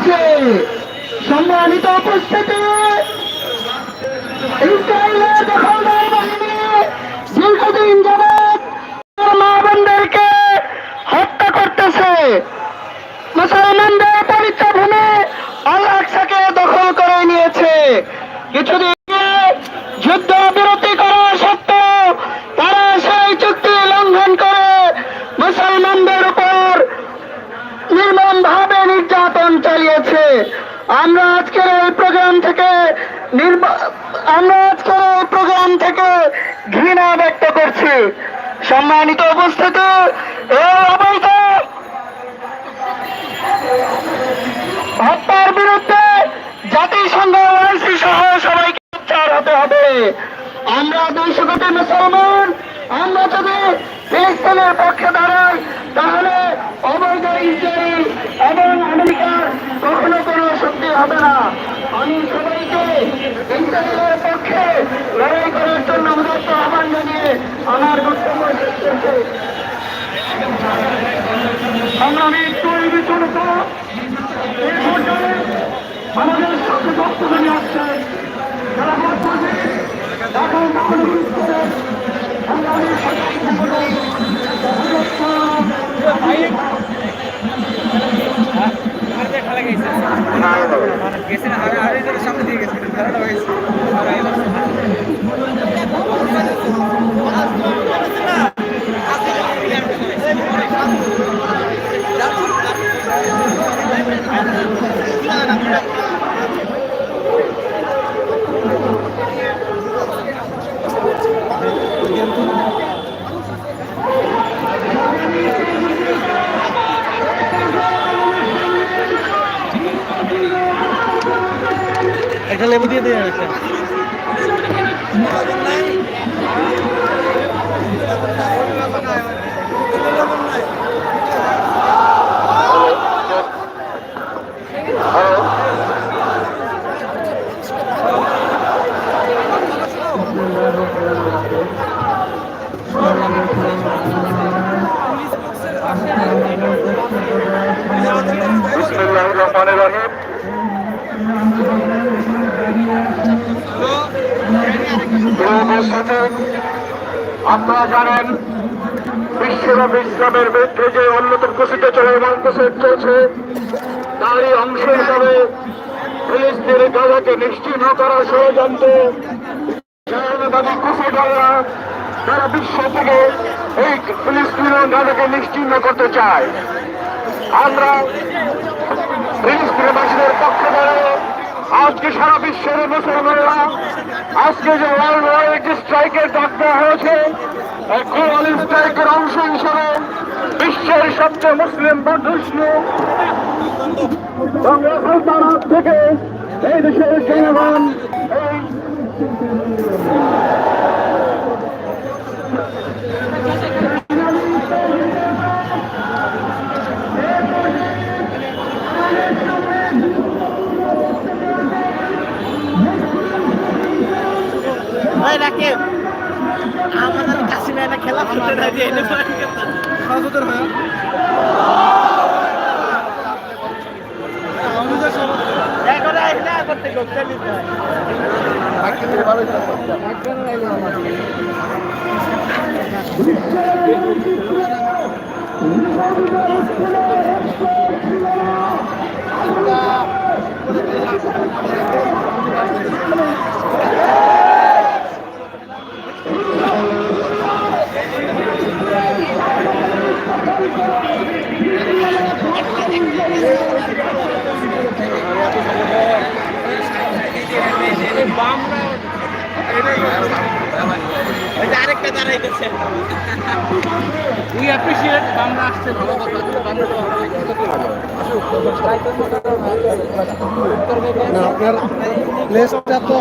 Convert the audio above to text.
হচ্ছে সম্মানিত উপস্থিতি। হত্যা করতেছে। মুসলমানদের পবিত্র ভূমি আল দখল করে নিয়েছে। কিছুদিন নির্যাতন চালিয়েছে। আমরা আজকের এই প্রোগ্রাম থেকে আমরা আজকের এই প্রোগ্রাম থেকে ঘৃণা ব্যক্ত করছি। সম্মানিত উপস্থিতি হত্যার বিরুদ্ধে জাতিসংঘ ওআইসি সহ সবাইকে উচ্চার হতে হবে। আমরা দুইশো কোটি মুসলমান, আমরা যদি ফিলিস্তিনের পক্ষে দাঁড়াই হবে না। আমি সবাইকে ইসরায়েলের পক্ষে লড়াই করার জন্য উদাত্ত আহ্বান জানিয়ে আমার বক্তব্য সংগ্রামী তৈরি পর্যায়ে আমাদের সাথে বক্তব্য আসছে যারা সংগ্রামী একটা লেবু দিয়ে দেয় একটা। বিসমিল্লাহির আপনারা জানেন, বিশ্বব্যাপী ইসলামের বিরুদ্ধে যে অন্যতম কুচিত চলমান কুচিত চলছে, তারই অংশ হিসাবে ফিলিস্তিনের গাজাকে নিশ্চিহ্ন করার ষড়যন্ত্র। তারা বিশ্ব থেকে এই ফিলিস্তিন গাজাকে নিশ্চিহ্ন করতে চায়। আমরা ফিলিস্তিনবাসীদের পক্ষে দাঁড়িয়ে আজকে সারা বিশ্বের মুসলমানরা আজকে যে ওয়ার্ল্ড ওয়াইড স্ট্রাইকের ডাক হয়েছে গ্লোবাল স্ট্রাইকের অংশ হিসেবে বিশ্বের সবচেয়ে মুসলিম বন্ধুষ্ণু থেকে এই দেশের জনগণ এই রাকিব আমাদের কাছে না খেলা ফুটে না দিয়ে এনে সচেতন হয় এখন আইনা আপনি দাঁড়াইতেছেন উই অ্যাপ্রিসিয়েট বাংলা আসছে। ভালো কথা বাংলা আপনার প্লেসটা তো